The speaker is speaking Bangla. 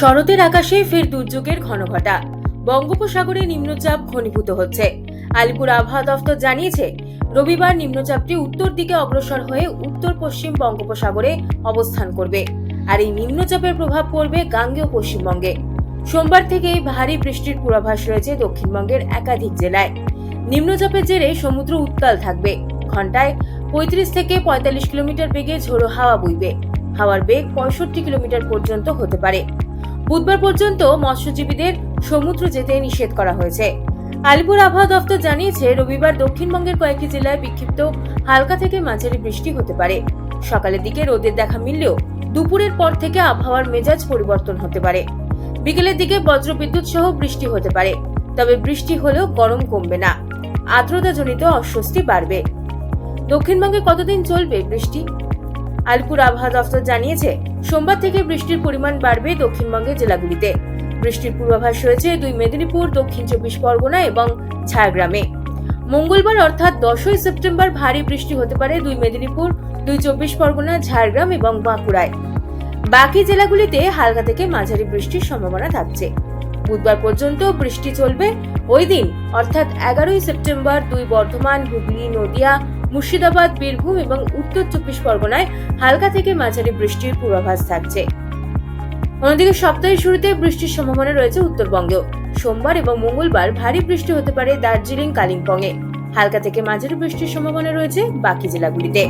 শরতের আকাশে ফের দুর্যোগের ঘনঘটা। বঙ্গোপসাগরে নিম্নচাপ ঘনীভূত হচ্ছে। আলিপুর আবহাওয়া দফতর জানিয়েছে, রবিবার নিম্নচাপটি উত্তর দিকে অগ্রসর হয়ে উত্তর পশ্চিম বঙ্গোপসাগরে অবস্থান করবে। আর এই নিম্নচাপের প্রভাব পড়বে গাঙ্গেয় পশ্চিমবঙ্গে। সোমবার থেকে ভারী বৃষ্টির পূর্বাভাস রয়েছে দক্ষিণবঙ্গের একাধিক জেলায়। নিম্নচাপের জেরে সমুদ্র উত্তাল থাকবে। ঘন্টায় পঁয়ত্রিশ থেকে পঁয়তাল্লিশ কিলোমিটার বেগে ঝোড়ো হাওয়া বইবে। হাওয়ার বেগ পঁয়ষট্টি কিলোমিটার পর্যন্ত হতে পারে। বুধবার পর্যন্ত মৎস্যজীবীদের সমুদ্র যেতে নিষেধ করা হয়েছে। আলিপুর আবহাওয়া দফতর জানিয়েছে, রবিবার দক্ষিণবঙ্গের কয়েকটি জেলায় বিক্ষিপ্ত হালকা থেকে মাঝারি বৃষ্টি হতে পারে। সকালের দিকে রোদের দেখা মিললেও দুপুরের পর থেকে আবহাওয়ার মেজাজ পরিবর্তন হতে পারে। বিকেলের দিকে বজ্রবিদ্যুৎ সহ বৃষ্টি হতে পারে, তবে বৃষ্টি হলেও গরম কমবে না। আর্দ্রতাজনিত অস্বস্তি বাড়বে। দক্ষিণবঙ্গে কতদিন চলবে বৃষ্টি? আলিপুর আবহাওয়া দফতর জানিয়েছে, সোমবার থেকে বৃষ্টির পরিমাণ বাড়বে দক্ষিণবঙ্গের জেলাগুলিতে। বৃষ্টির পূর্বাভাস রয়েছে দুই মেদিনীপুর, দক্ষিণ চব্বিশ পরগনা এবং ঝাড়গ্রামে। মঙ্গলবার অর্থাৎ দশই সেপ্টেম্বর ভারী বৃষ্টি হতে পারে দুই মেদিনীপুর, দুই চব্বিশ পরগনা, ঝাড়গ্রাম এবং বাঁকুড়ায়। বাকি জেলাগুলিতে হালকা থেকে মাঝারি বৃষ্টির সম্ভাবনা থাকছে। বুধবার পর্যন্ত বৃষ্টি চলবে। ওই দিন, অর্থাৎ এগারোই সেপ্টেম্বর, দুই বর্ধমান, হুগলি, নদিয়া মুর্শিদাবাদ, বীরভূম এবং উত্তর চব্বিশ পরগনায় হালকা থেকে মাঝারি বৃষ্টির পূর্বাভাস থাকছে। অন্যদিকে সপ্তাহের শুরুতে বৃষ্টির সম্ভাবনা রয়েছে উত্তরবঙ্গেও সোমবার এবং মঙ্গলবার ভারী বৃষ্টি হতে পারে দার্জিলিং, কালিম্পংয়ে। হালকা থেকে মাঝারি বৃষ্টির সম্ভাবনা রয়েছে বাকি জেলাগুলিতে।